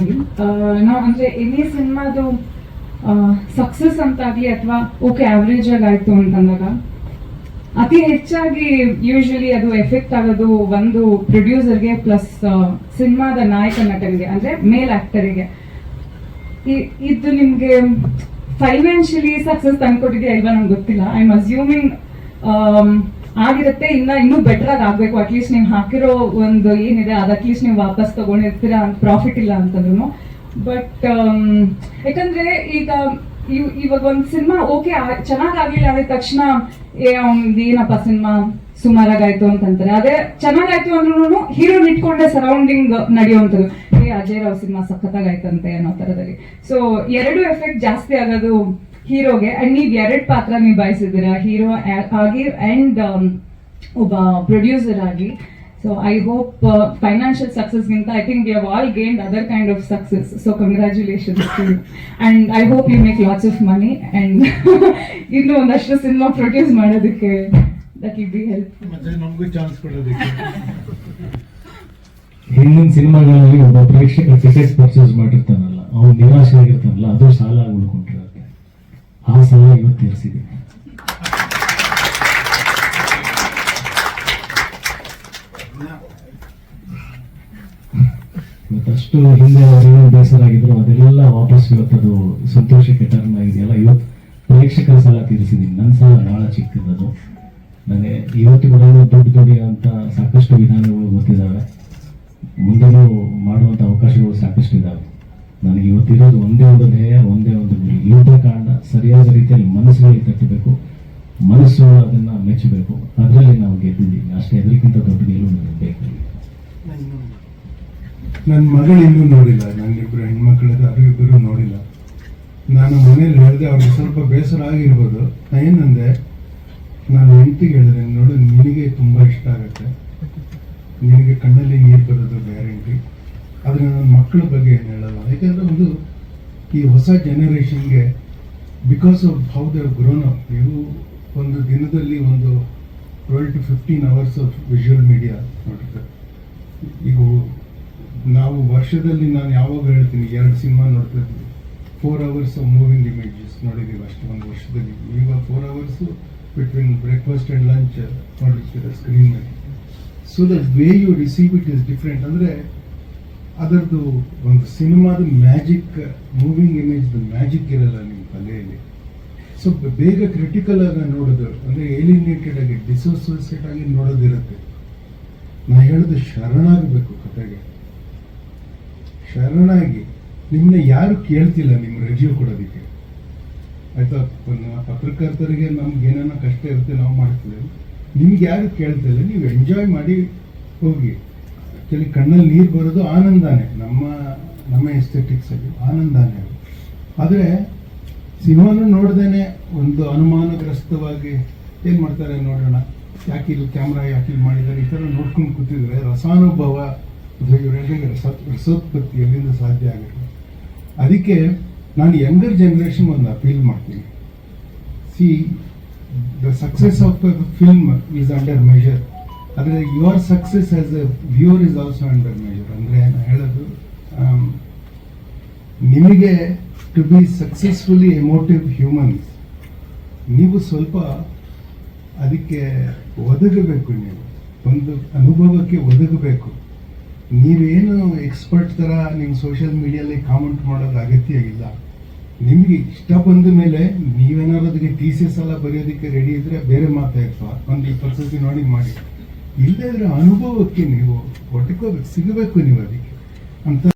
ಆಗಿ ನಾವು ಅಂದ್ರೆ ಎನಿ ಸಿನಿಮಾದು ಸಕ್ಸಸ್ ಅಂತಾಗ್ಲಿ ಅಥವಾ ಓಕೆ ಆವ್ರೇಜ್ ಆಗಿ ಆಯ್ತು ಅಂತಂದಾಗ, ಅತಿ ಹೆಚ್ಚಾಗಿ ಯೂಶಲಿ ಅದು ಎಫೆಕ್ಟ್ ಆಗೋದು ಒಂದು ಪ್ರೊಡ್ಯೂಸರ್ಗೆ ಪ್ಲಸ್ ಸಿನಿಮಾದ ನಾಯಕ ನಟನಿಗೆ, ಅಂದ್ರೆ ಮೇಲ್ ಆಕ್ಟರಿಗೆ ಇದು ನಿಮ್ಗೆ ಫೈನಾನ್ಷಿಯಲಿ ಸಕ್ಸಸ್ ತಂದ್ಕೊಟ್ಟಿದ್ಯಾ ಇಲ್ವಾ ನಂಗೆ ಗೊತ್ತಿಲ್ಲ. ಐ ಆಮ್ ಅಸ್ಯೂಮಿಂಗ್ ಆಗಿರುತ್ತೆ ಇನ್ನ ಇನ್ನೂ ಬೆಟರ್ ಆಗಿ ಆಗ್ಬೇಕು. ಅಟ್ಲೀಸ್ಟ್ ನೀವು ಹಾಕಿರೋ ಒಂದು ಏನಿದೆ, ಅದು ಅಟ್ಲೀಸ್ಟ್ ನೀವು ವಾಪಸ್ ತಗೊಂಡಿರ್ತೀರಾ ಅಂತ ಪ್ರಾಫಿಟ್ ಇಲ್ಲ ಅಂತಂದ್ರು ಬಟ್ ಯಾಕಂದ್ರೆ ಈಗ ಇವ್- ಇವಾಗ ಒಂದು ಸಿನಿಮಾ ಓಕೆ ಚೆನ್ನಾಗ್ ಆಗ್ಲಿಲ್ಲ ಅಂದ ತಕ್ಷಣ, ಏ ಏನಪ್ಪ ಸಿನಿಮಾ ಸುಮಾರಾಗಾಯ್ತು ಅಂತಂತಾರೆ ಅದೇ ಚೆನ್ನಾಗಾಯ್ತು ಅಂದ್ರೂ ಹೀರೋನ್ ಇಟ್ಕೊಂಡೆ ಸರೌಂಡಿಂಗ್ ನಡೆಯುವಂಥದ್ದು. ಏ, ಅಜಯ್ ರಾವ್ ಸಿನಿಮಾ ಸಖತ್ತಾಗಾಯ್ತಂತೆ ಅನ್ನೋ ತರದಲ್ಲಿ. ಸೊ ಎರಡು ಎಫೆಕ್ಟ್ ಜಾಸ್ತಿ ಆಗೋದು ಹೀರೋಗೆ ಅಂಡ್ ನೀವ್ ಎರಡ್ ಪಾತ್ರ ನಿಭಾಯಿಸಿದ್ದೀರಾ. ಹೀರೋ ಆಗಿ ಅಂಡ್ ಒಬ್ಬ ಪ್ರೊಡ್ಯೂಸರ್ ಆಗಿ. So I hope financial ಸಕ್ಸಸ್ಗಿಂತ I think we have all gained other kind of success so congratulations to and I hope you make lots of money and ಇನ್ನು ಒಂದಷ್ಟು ಸಿನಿಮಾ ಪ್ರೊಡ್ಯೂಸ್ ಮಾಡೋದಕ್ಕೆ that will be help ನಮಗೂ chance ಕೊಡೋದಕ್ಕೆ. ಹಿಂದಿನ ಸಿನಿಮಾಗಳಲ್ಲಿ ಒಬ್ಬ ಪ್ರೇಕ್ಷಕ ticket purchase ಮಾಡಿರ್ತಾನಲ್ಲ ಅವ್ನು ನಿರಾಶೆ ಆಗಿರ್ತಾನಲ್ಲ ಅದು ಸಾಲ ಆಗಿ ಉಳ್ಕೊಂಡಿರುತ್ತೆ ಆ ಇವತ್ತು ಇವತ್ತಷ್ಟು ಹಿಂದೆ ಅವ್ರೇನು ಬೇಸರ ಆಗಿದ್ರು ಅದೆಲ್ಲ ವಾಪಸ್ ಇವತ್ತದು ಸಂತೋಷಕ್ಕೆ ಟರ್ನ್ ಆಗಿದೆಯಲ್ಲ ಇವತ್ತು ಪ್ರೇಕ್ಷಕರ ಸಲ ತೀರಿಸಿದ್ದೀನಿ ನನ್ನ ಸಲ ಬಹಳ ಚಿಕ್ಕದದು. ನನಗೆ ಇವತ್ತು ಕೂಡ ದೊಡ್ಡ ದೊಡ್ಡ ಅಂತ ಸಾಕಷ್ಟು ವಿಧಾನಗಳು ಗೊತ್ತಿದ್ದಾವೆ. ಮುಂದೆನೂ ಮಾಡುವಂಥ ಅವಕಾಶಗಳು ಸಾಕಷ್ಟು ಇದ್ದಾವೆ ನನಗೆ ಇವತ್ತಿರೋದು ಒಂದೇ ಒಂದು ಧ್ಯೇಯ ಒಂದೇ ಒಂದು ಗುರಿ. ಕಾರಣ ಸರಿಯಾದ ರೀತಿಯಲ್ಲಿ ಮನಸ್ಸುಗಳಿಗೆ ತಟ್ಟಬೇಕು. ಮನಸ್ಸು ಅದನ್ನ ಮೆಚ್ಚಬೇಕು. ಅದರಲ್ಲಿ ನಾವು ಗೆದ್ದಿದ್ದೀವಿ. ಅಷ್ಟೇ ಅದಕ್ಕಿಂತ ದೊಡ್ಡ ಗೆಲುವು ನನಗೆ ಬೇಕು. ನನ್ನ ಮಗಳು ಇನ್ನೂ ನೋಡಿಲ್ಲ. ನನ್ನಿಬ್ಬರು ಹೆಣ್ಮಕ್ಳದ್ದು ಅದು ಇಬ್ಬರು ನೋಡಿಲ್ಲ. ನಾನು ಮನೇಲಿ ಹೇಳಿದೆ, ಅವ್ರಿಗೆ ಸ್ವಲ್ಪ ಬೇಸರ ಆಗಿರ್ಬೋದು. ಏನಂದೆ ನಾನು ಹೆಂಡತಿಗೆ ಹೇಳಿದೆ ನೋಡು, ನಿನಗೆ ತುಂಬ ಇಷ್ಟ ಆಗುತ್ತೆ. ನಿನಗೆ ಕಣ್ಣಲ್ಲಿ ನೀರು ಬರೋದು ಗ್ಯಾರಂಟಿ. ಆದರೆ ನನ್ನ ಮಕ್ಕಳ ಬಗ್ಗೆ ಏನು ಹೇಳಲ್ಲ. ಯಾಕೆಂದರೆ ಒಂದು ಈ ಹೊಸ ಜನರೇಷನ್ಗೆ because of how they grown up ನೀವು ಒಂದು ದಿನದಲ್ಲಿ ಒಂದು twelve to fifteen hours of visual media ನೋಡಿದ್ರೆ ಈಗ ನಾವು ವರ್ಷದಲ್ಲಿ ನಾನು ಯಾವಾಗ ಹೇಳ್ತೀನಿ, ಎರಡು ಸಿನಿಮಾ ನೋಡ್ತಾ ಇದ್ದೀವಿ four hours of moving images ನೋಡಿದ್ದೀವಿ ಅಷ್ಟು ಒಂದು ವರ್ಷದಲ್ಲಿ. ಈಗ four hours between breakfast and lunch ನೋಡಿರ್ತೀರ screen so the way you receive it is different ಅಂದರೆ ಅದರದ್ದು ಒಂದು ಸಿನಿಮಾದ ಮ್ಯಾಜಿಕ್, ಮೂವಿಂಗ್ ಇಮೇಜ್ದು ಮ್ಯಾಜಿಕ್ ಇರಲ್ಲ ನಿಮ್ಮ ತಲೆಯಲ್ಲಿ. ಸೊ, ಬೇಗ ಕ್ರಿಟಿಕಲ್ ಆಗಿ ನೋಡೋದು, ಅಂದರೆ ಏಲಿನೇಟೆಡ್ ಆಗಿ ಡಿಸೋಸಿಯೇಟ್ ಆಗಿ ನೋಡೋದಿರುತ್ತೆ. ನಾ ಹೇಳೋದು ಶರಣಾಗಬೇಕು ಕತೆಗೆ. ಶರಣಾಗಿ ನಿಮ್ಮನ್ನ ಯಾರು ಕೇಳ್ತಿಲ್ಲ ನಿಮ್ಮ ರೆಜ್ಯೂ ಕೊಡೋದಕ್ಕೆ? ಆಯಿತಾ ಪತ್ರಕರ್ತರಿಗೆ ನಮ್ಗೆ ಏನೇನೋ ಕಷ್ಟ ಇರುತ್ತೆ, ನಾವು ಮಾಡ್ತೀವಿ. ನಿಮ್ಗೆ ಯಾರು ಕೇಳ್ತಿಲ್ಲ, ನೀವು ಎಂಜಾಯ್ ಮಾಡಿ ಹೋಗಿ. ಆ್ಯಕ್ಚುಲಿ ಕಣ್ಣಲ್ಲಿ ನೀರು ಬರೋದು ಆನಂದಾನೆ, ನಮ್ಮ ನಮ್ಮ ಎಸ್ಥೆಟಿಕ್ಸಲ್ಲಿ ಆನಂದಾನೆ ಆದರೆ ಸಿನಿಮಾನು ನೋಡ್ದೇನೆ ಒಂದು ಅನುಮಾನಗ್ರಸ್ತವಾಗಿ ಏನು ಮಾಡ್ತಾರೆ ನೋಡೋಣ, ಯಾಕೆ ಇಲ್ಲಿ ಕ್ಯಾಮ್ರಾ ಯಾಕೆ ಇಲ್ಲಿ ಮಾಡಿದ್ದಾರೆ, ಈ ಥರ ನೋಡ್ಕೊಂಡು ಕೂತಿದ್ರೆ ರಸಾನುಭವ ಅಥವಾ ಇವರೇ ರಸ, ರಸೋತ್ಪತ್ತಿ ಎಲ್ಲಿಂದ ಸಾಧ್ಯ ಆಗುತ್ತೆ. ಅದಕ್ಕೆ ನಾನು ಯಂಗರ್ ಜನ್ರೇಷನ್ ಒಂದು ಅಪೀಲ್ ಮಾಡ್ತೀನಿ. See the success of the film is under measure ಆದರೆ your success as a viewer is also under major ಅಂದರೆ ನಾನು ಹೇಳೋದು ಆಮ್, ನಿಮಗೆ to be successfully emotive humans ನೀವು ಸ್ವಲ್ಪ ಅದಕ್ಕೆ ಒದಗಬೇಕು ನೀವು. ಒಂದು ಅನುಭವಕ್ಕೆ ಒದಗಬೇಕು. ನೀವೇನು ಎಕ್ಸ್ಪರ್ಟ್ ಥರ ನಿಮ್ಮ ಸೋಷಿಯಲ್ ಮೀಡಿಯಲ್ಲಿ ಕಾಮೆಂಟ್ ಮಾಡೋದು ಅಗತ್ಯ ಇಲ್ಲ ನಿಮಗೆ ಇಷ್ಟ ಬಂದ ಮೇಲೆ ನೀವೇನಾದ್ರು ಅದಕ್ಕೆ ಥೀಸಿಸ್ ಎಲ್ಲ ಬರೆಯೋದಕ್ಕೆ ರೆಡಿ ಇದ್ದರೆ ಬೇರೆ ಮಾತಾಯ್ತು ಒಂದು ಇಪ್ಪತ್ತು ನೋಡಿ ಮಾಡಿ. ಇಲ್ಲದೇ ಇದ್ರೆ ಅನುಭವಕ್ಕೆ ನೀವು ಒಟ್ಟಕೋಬೇಕು ಸಿಗಬೇಕು ನೀವು ಅದಕ್ಕೆ. ಅಂತ